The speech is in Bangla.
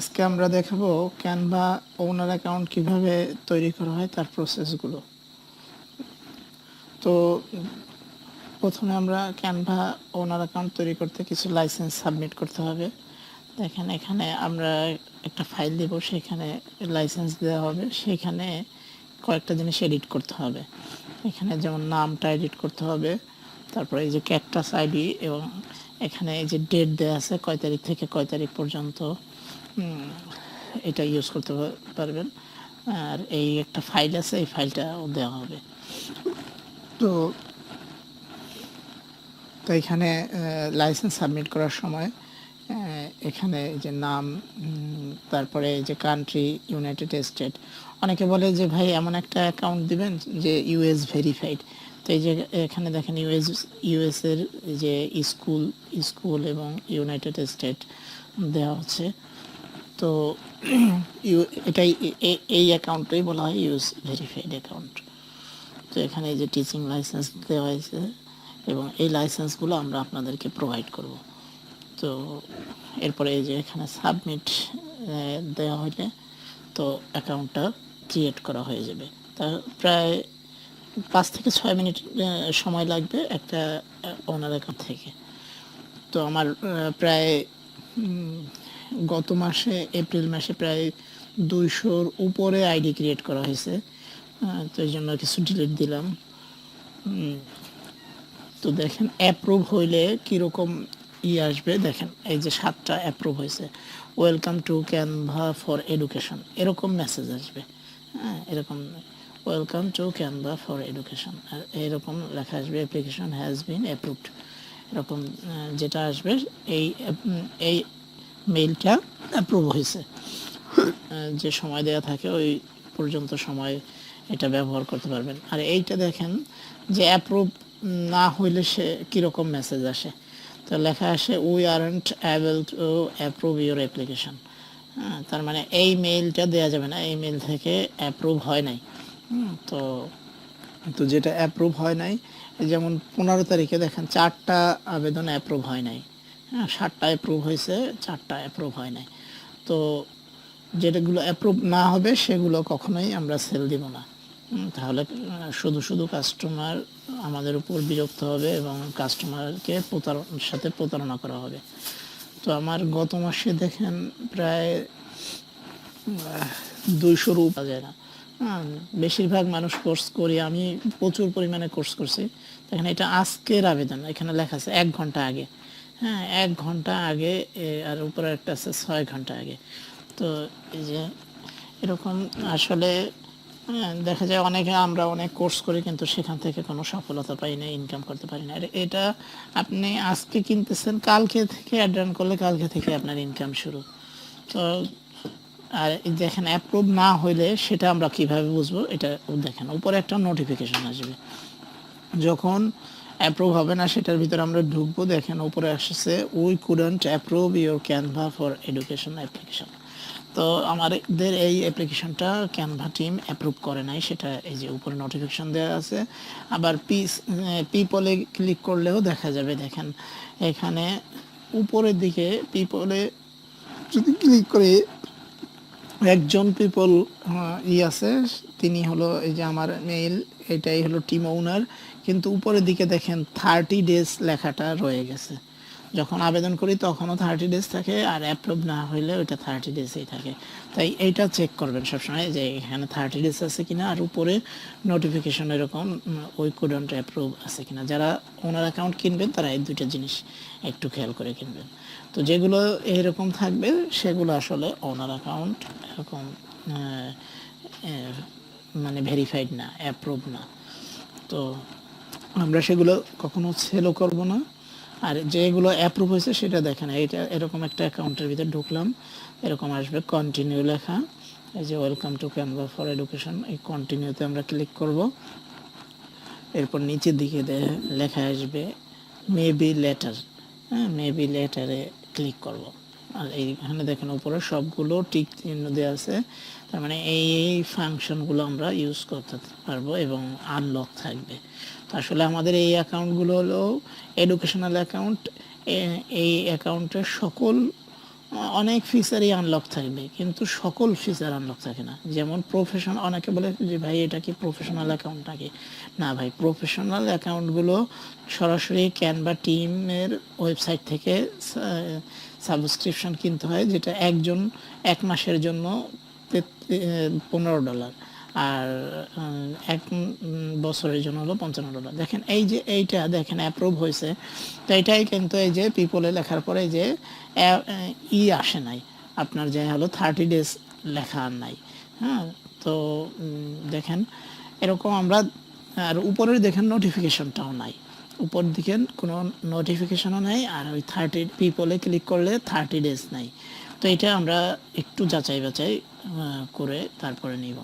আজকে আমরা দেখাবো ক্যানভা ওনার অ্যাকাউন্ট কীভাবে তৈরি করা হয়, তার প্রসেসগুলো তো প্রথমে আমরা ক্যানভা ওনার অ্যাকাউন্ট তৈরি করতে কিছু লাইসেন্স সাবমিট করতে হবে। দেখেন এখানে আমরা একটা ফাইল দেব, সেখানে লাইসেন্স দেওয়া হবে, সেখানে কয়েকটা জিনিস এডিট করতে হবে। এখানে যেমন নামটা এডিট করতে হবে, তারপরে এই যে ক্যাকটাস আইডি এবং এখানে এই যে ডেট দেওয়া আছে, কয় তারিখ থেকে কয় তারিখ পর্যন্ত। এটা ইউজ করতে পারবেন। আর এই একটা ফাইল আছে, এই ফাইলটাও দেওয়া হবে। তো তো এখানে লাইসেন্স সাবমিট করার সময় এখানে যে নাম তারপরে যে কান্ট্রি ইউনাইটেড স্টেট অনেকে বলে যে, ভাই, এমন একটা অ্যাকাউন্ট দিবেন যে ইউএস ভেরিফাইড তো এই যে এখানে দেখেন ইউএস ইউএস এর এই যে স্কুল স্কুল এবং ইউনাইটেড স্টেট দেওয়া হচ্ছে। তো এটাই এই অ্যাকাউন্টটাই বলা হয় ইউজ ভেরিফাইড অ্যাকাউন্ট। তো এখানে যে টিচিং লাইসেন্স দেওয়া হয়েছে এবং এই লাইসেন্সগুলো আমরা আপনাদেরকে প্রোভাইড করব। তো এরপরে এই যে এখানে সাবমিট দেওয়া হলে তো অ্যাকাউন্টটা ক্রিয়েট করা হয়ে যাবে। তা প্রায় পাঁচ থেকে ছয় মিনিট সময় লাগবে একটা ওনার অ্যাকাউন্ট থেকে। তো আমার প্রায় গত মাসে, এপ্রিল মাসে প্রায় দুইশোর উপরে আইডি ক্রিয়েট করা হয়েছে। তো এই জন্য কিছু ডিলিট দিলাম। তো দেখেন অ্যাপ্রুভ হইলে কীরকম ই আসবে? দেখেন, এই যে সাতটা অ্যাপ্রুভ হয়েছে। Welcome to Canva for education এরকম মেসেজ আসবে। হ্যাঁ এরকম welcome to Canva for education এরকম লেখা আসবে অ্যাপ্লিকেশন হ্যাজ বিন অ্যাপ্রুভড এরকম যেটা আসবে, এই এই মেইলটা অ্যাপ্রুভ হয়েছে। যে সময় দেওয়া থাকে ওই পর্যন্ত সময় এটা ব্যবহার করতে পারবেন। আর এইটা দেখেন যে অ্যাপ্রুভ না হইলে সে কীরকম মেসেজ আসে। তো লেখা আসে we aren't able to approve your application তার মানে এই মেইলটা দেওয়া যাবে না, এই মেইল থেকে অ্যাপ্রুভ হয় নাই। তো তো যেটা অ্যাপ্রুভ হয় নাই, যেমন পনেরো তারিখে দেখেন চারটা আবেদন অ্যাপ্রুভ হয় নাই। হ্যাঁ সাতটা অ্যাপ্রুভ হয়েছে চারটা অ্যাপ্রুভ হয় নাই। তো যেটাগুলো অ্যাপ্রুভ না হবে সেগুলো কখনোই আমরা সেল দিব না। তাহলে শুধু শুধু কাস্টমার আমাদের উপর বিরক্ত হবে এবং কাস্টমারকে প্রতারণার সাথে প্রতারণা করা হবে। তো আমার গত মাসে দেখেন প্রায় দুইশোর উপর যায় না। হ্যাঁ, বেশিরভাগ মানুষ কোর্স করি আমি প্রচুর পরিমাণে কোর্স করছি। দেখেন এটা আজকের আবেদন এখানে লেখা আছে এক ঘণ্টা আগে। হ্যাঁ এক ঘণ্টা আগে আর উপরে একটা আছে ছয় ঘণ্টা আগে। তো এই যে এরকম আসলে দেখা যায় অনেকে আমরা অনেক কোর্স করি কিন্তু সেখান থেকে কোনো সফলতা পাই না ইনকাম করতে পারি না। আর এটা আপনি আজকে কিনতেছেন, কালকে থেকে অ্যাড রান করলে কালকে থেকে আপনার ইনকাম শুরু। তো আর দেখেন অ্যাপ্রুভ না হইলে সেটা আমরা কীভাবে বুঝব, এটা দেখেন, উপরে একটা নোটিফিকেশন আসবে। যখন অ্যাপ্রুভ হবে না, সেটার ভিতরে আমরা ঢুকবো। দেখেন, উপরে আসছে we couldn't approve your Canva for education application তো আমাদের এই অ্যাপ্লিকেশনটা ক্যানভা টিম অ্যাপ্রুভ করে নাই, সেটা এই যে উপরে নোটিফিকেশন দেওয়া আছে। আবার পিস পিপলে ক্লিক করলেও দেখা যাবে, দেখেন। এখানে উপরের দিকে পিপলে যদি ক্লিক করে একজন পিপল ই আছে, তিনি হলো এই যে আমার মেইল এটাই হলো টিম ওনার কিন্তু উপরের দিকে দেখেন থার্টি ডেজ লেখাটা রয়ে গেছে। যখন আবেদন করি, তখনও থার্টি ডেজ থাকে আর অ্যাপ্রুভ না হইলে ওইটা থার্টি ডেজেই থাকে। তাই এইটা চেক করবেন সবসময় যে এখানে থার্টি ডেজ আছে কিনা আর উপরে নোটিফিকেশন এরকম উই কুডন্ট অ্যাপ্রুভ আছে কিনা। যারা ওনার অ্যাকাউন্ট কিনবেন, তারা এই দুইটা জিনিস একটু খেয়াল করে কিনবেন। তো যেগুলো এরকম থাকবে, সেগুলো আসলে ওনার অ্যাকাউন্ট এরকম মানে ভেরিফাইড না অ্যাপ্রুভ না। তো আমরা সেগুলো কখনো সেলও করব না। আর যেগুলো অ্যাপ্রুভ হয়েছে সেটা দেখেন, এইটা এরকম একটা অ্যাকাউন্টের ভিতরে ঢুকলাম, এরকম আসবে কন্টিনিউ লেখা, এই যে welcome to Canva for education এই কন্টিনিউতে আমরা ক্লিক করব, এরপর নিচের দিকে লেখা আসবে মেবি লেটার হ্যাঁ মেবি লেটারে ক্লিক করব, আর এইখানে দেখেন উপরে সবগুলো টিক চিহ্ন দেওয়া আছে, তার মানে এই এই ফাংশনগুলো আমরা ইউজ করতে পারব এবং আনলক থাকবে। আসলে আমাদের এই অ্যাকাউন্টগুলো হলো এডুকেশনাল অ্যাকাউন্ট এই অ্যাকাউন্টের সকল অনেক ফিচারই আনলক থাকবে, কিন্তু সকল ফিচার আনলক থাকে না। যেমন প্রফেশনাল অনেকে বলে যে ভাই এটা কি প্রফেশনাল অ্যাকাউন্ট নাকি? না ভাই প্রফেশনাল অ্যাকাউন্টগুলো সরাসরি ক্যানভা টিমের ওয়েবসাইট থেকে সাবস্ক্রিপশন কিনতে হয়, যেটা একজন, এক মাসের জন্য পনেরো ডলার আর এক বছরের জন্য হলো পঞ্চান্ন ডলার। দেখেন এই যে এইটা দেখেন অ্যাপ্রুভ হয়েছে, তো এটাই কিন্তু এই যে পিপলে লেখার পরে যে ই আসে নাই। আপনার যে হলো থার্টি ডেজ লেখা নাই। হ্যাঁ তো দেখেন এরকম আমরা, আর উপরের দেখেন নোটিফিকেশনটাও নাই। উপর দিকে কোনো নোটিফিকেশনও নাই, আর ওই থার্টি পিপলে ক্লিক করলে থার্টি ডেজ নাই। তো এটা আমরা একটু যাচাই বাছাই করে তারপরে নিব।